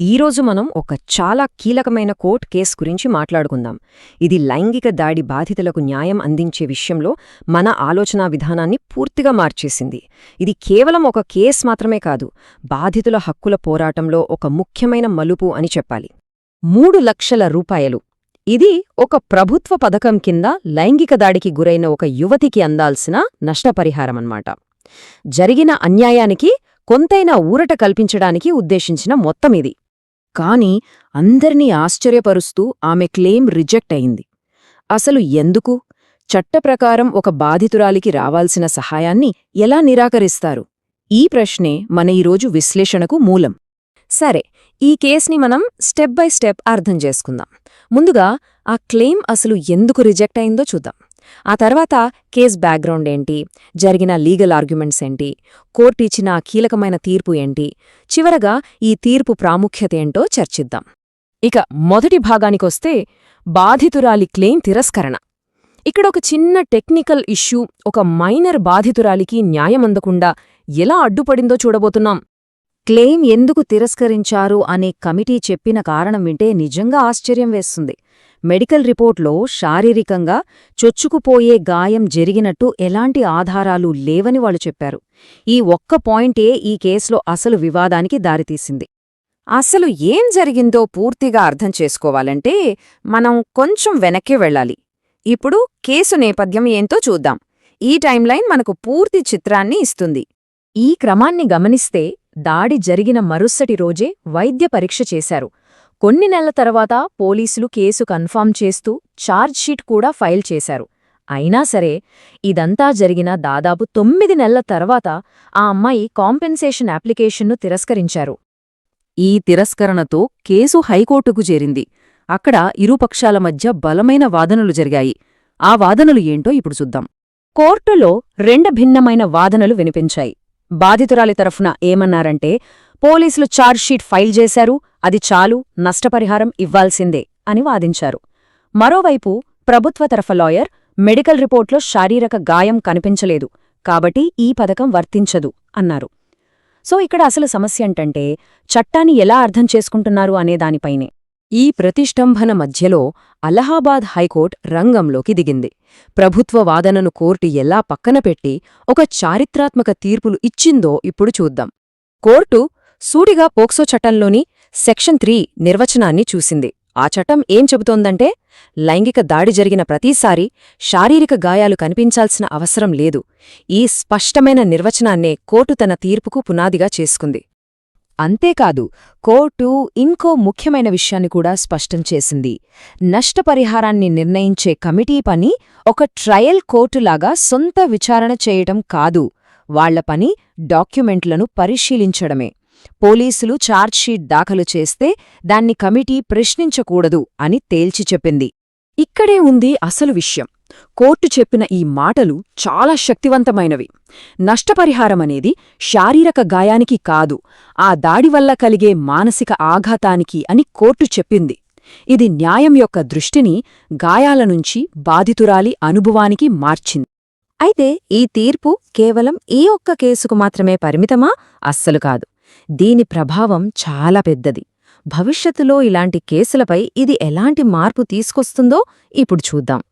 ఈరోజు మనం ఒక చాలా కీలకమైన కోర్ట్ కేసు గురించి మాట్లాడుకుందాం. ఇది లైంగిక దాడి బాధితులకు న్యాయం అందించే విషయంలో మన ఆలోచనా విధానాన్ని పూర్తిగా మార్చేసింది. ఇది కేవలం ఒక కేసు మాత్రమే కాదు బాధితుల హక్కుల పోరాటంలో ఒక ముఖ్యమైన మలుపు అని చెప్పాలి. మూడు లక్షల రూపాయలు. ఇది ఒక ప్రభుత్వ పథకం కింద లైంగిక దాడికి గురైన ఒక యువతికి అందాల్సిన నష్టపరిహారమన్నమాట. జరిగిన అన్యాయానికి కొంతైనా ఊరట కల్పించడానికి ఉద్దేశించిన మొత్తం ఇది. కాని అందర్నీ ఆశ్చర్యపరుస్తూ ఆమె క్లెయిమ్ రిజెక్ట్ అయింది. అసలు ఎందుకు? చట్టప్రకారం ఒక బాధితురాలికి రావాల్సిన సహాయాన్ని ఎలా నిరాకరిస్తారు? ఈ ప్రశ్నే మన ఈరోజు విశ్లేషణకు మూలం. సరే ఈ కేస్ని మనం స్టెప్ బై స్టెప్ అర్థం చేసుకుందాం. ముందుగా ఆ క్లెయిమ్ అసలు ఎందుకు రిజెక్ట్ అయిందో చూద్దాం. ఆ తర్వాత కేస్ బ్యాక్గ్రౌండ్ ఏంటి? జరిగిన లీగల్ ఆర్గ్యుమెంట్స్ ఏంటి? కోర్టు ఇచ్చిన కీలకమైన తీర్పు ఏంటి? చివరగా ఈ తీర్పు ప్రాముఖ్యత ఏంటో చర్చిద్దాం. ఇక మొదటి భాగానికొస్తే బాధితురాలి క్లెయిమ్ తిరస్కరణ. ఇక్కడ ఒక చిన్న టెక్నికల్ ఇష్యూ ఒక మైనర్ బాధితురాలికి న్యాయమందకుండా ఎలా అడ్డుపడిందో చూడబోతున్నాం. క్లెయిమ్ ఎందుకు తిరస్కరించారు అనే కమిటీ చెప్పిన కారణం వింటే నిజంగా ఆశ్చర్యం వేస్తుంది. మెడికల్ రిపోర్ట్లో శారీరకంగా చొచ్చుకుపోయే గాయం జరిగినట్టు ఎలాంటి ఆధారాలు లేవని వాళ్ళు చెప్పారు. ఈ ఒక్క పాయింటే ఈ కేసులో అసలు వివాదానికి దారితీసింది. అసలు ఏం జరిగిందో పూర్తిగా అర్థం చేసుకోవాలంటే మనం కొంచెం వెనక్కి వెళ్ళాలి. ఇప్పుడు కేసు నేపథ్యం ఏంతో చూద్దాం. ఈ టైంలైన్ మనకు పూర్తి చిత్రాన్ని ఇస్తుంది. ఈ క్రమాన్ని గమనిస్తే దాడి జరిగిన మరుసటి రోజే వైద్య పరీక్ష చేశారు. కొన్ని నెలల తర్వాత పోలీసులు కేసు కన్ఫామ్ చేస్తూ ఛార్జ్షీట్ కూడా ఫైల్ చేశారు. అయినా సరే ఇదంతా జరిగిన దాదాపు తొమ్మిది నెలల తర్వాత ఆ అమ్మాయి కాంపెన్సేషన్ అప్లికేషన్ను తిరస్కరించారు. ఈ తిరస్కరణతో కేసు హైకోర్టుకు చేరింది. అక్కడ ఇరుపక్షాల మధ్య బలమైన వాదనలు జరిగాయి. ఆ వాదనలు ఏంటో ఇప్పుడు చూద్దాం. కోర్టులో రెండు భిన్నమైన వాదనలు వినిపించాయి. బాధితురాలి తరఫున ఏమన్నారంటే పోలీసులు ఛార్జ్షీట్ ఫైల్ చేశారు అది చాలు నష్టపరిహారం ఇవ్వాల్సిందే అని వాదించారు. మరోవైపు ప్రభుత్వ తరఫ లాయర్ మెడికల్ రిపోర్ట్లో శారీరక గాయం కనిపించలేదు కాబట్టి ఈ పథకం వర్తించదు అన్నారు. సో ఇక్కడ అసలు సమస్య ఏంటంటే చట్టాన్ని ఎలా అర్థం చేసుకుంటున్నారు అనేదానిపైనే ఈ ప్రతిష్టంభన మధ్యలో అలహాబాద్ హైకోర్టు రంగంలోకి దిగింది. ప్రభుత్వ వాదనను కోర్టు ఎలా పక్కనపెట్టి ఒక చారిత్రాత్మక తీర్పులు ఇచ్చిందో ఇప్పుడు చూద్దాం. కోర్టు సూటిగా పోక్సో చట్టంలోని సెక్షన్ త్రీ నిర్వచనాన్ని చూసింది. ఆ చట్టం ఏం చెబుతోందంటే లైంగిక దాడి జరిగిన ప్రతిసారీ శారీరక గాయాలు కనిపించాల్సిన అవసరం లేదు. ఈ స్పష్టమైన నిర్వచనాన్నే కోర్టు తన తీర్పుకు పునాదిగా చేసుకుంది. అంతేకాదు కోర్టు ఇంకో ముఖ్యమైన విషయాన్ని కూడా స్పష్టం చేసింది. నష్టపరిహారాన్ని నిర్ణయించే కమిటీ పని ఒక ట్రయల్ కోర్టులాగా సొంత విచారణ చేయటం కాదు. వాళ్ళ పని డాక్యుమెంట్లను పరిశీలించడమే. పోలీసులు ఛార్జ్షీట్ దాఖలు చేస్తే దాన్ని కమిటీ ప్రశ్నించకూడదు అని తేల్చి చెప్పింది. ఇక్కడే ఉంది అసలు విషయం. కోర్టు చెప్పిన ఈ మాటలు చాలా శక్తివంతమైనవి. నష్టపరిహారమనేది శారీరక గాయానికి కాదు ఆ దాడివల్ల కలిగే మానసిక ఆఘాతానికి అని కోర్టు చెప్పింది. ఇది న్యాయం యొక్క దృష్టిని గాయాల నుంచి బాధితురాలి అనుభవానికి మార్చింది. అయితే ఈ తీర్పు కేవలం ఈ ఒక్క కేసుకు మాత్రమే పరిమితమా? అస్సలు కాదు. దీని ప్రభావం చాలా పెద్దది. భవిష్యత్తులో ఇలాంటి కేసులపై ఇది ఎలాంటి మార్పు తీసుకొస్తుందో ఇప్పుడు చూద్దాం.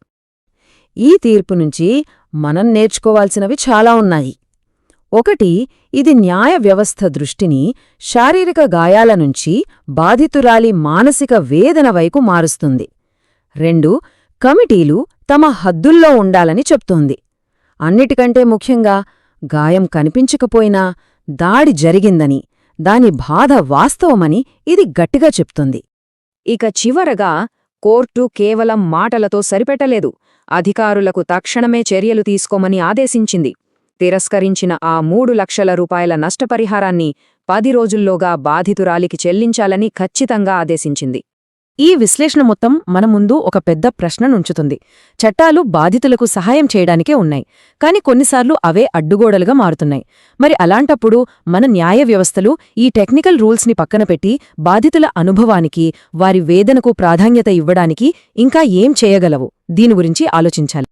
ఈ తీర్పు నుంచి మనం నేర్చుకోవాల్సినవి చాలా ఉన్నాయి. ఒకటి ఇది న్యాయ వ్యవస్థ దృష్టిని శారీరక గాయాల నుంచి బాధితురాలి మానసిక వేదన వైపు మారుస్తుంది. రెండు కమిటీలు తమ హద్దుల్లో ఉండాలని చెప్తోంది. అన్నిటికంటే ముఖ్యంగా గాయం కనిపించకపోయినా దాడి జరిగిందని దాని బాధ వాస్తవమని ఇది గట్టిగా చెప్తుంది. ఇక చివరగా కోర్టు కేవలం మాటలతో సరిపెట్టలేదు. అధికారులకు తక్షణమే చర్యలు తీసుకోమని ఆదేశించింది. తిరస్కరించిన ఆ మూడు లక్షల రూపాయల నష్టపరిహారాన్ని పది రోజుల్లోగా బాధితురాలికి చెల్లించాలని ఖచ్చితంగా ఆదేశించింది. ఈ విశ్లేషణ మొత్తం మన ముందు ఒక పెద్ద ప్రశ్ననుంచుతుంది. చట్టాలు బాధితులకు సహాయం చేయడానికే ఉన్నాయి. కాని కొన్నిసార్లు అవే అడ్డుగోడలుగా మారుతున్నాయి. మరి అలాంటప్పుడు మన న్యాయ వ్యవస్థలు ఈ టెక్నికల్ రూల్స్ని పక్కన పెట్టి బాధితుల అనుభవానికి వారి వేదనకు ప్రాధాన్యత ఇవ్వడానికి ఇంకా ఏం చేయగలవు? దీని గురించి ఆలోచించాలి.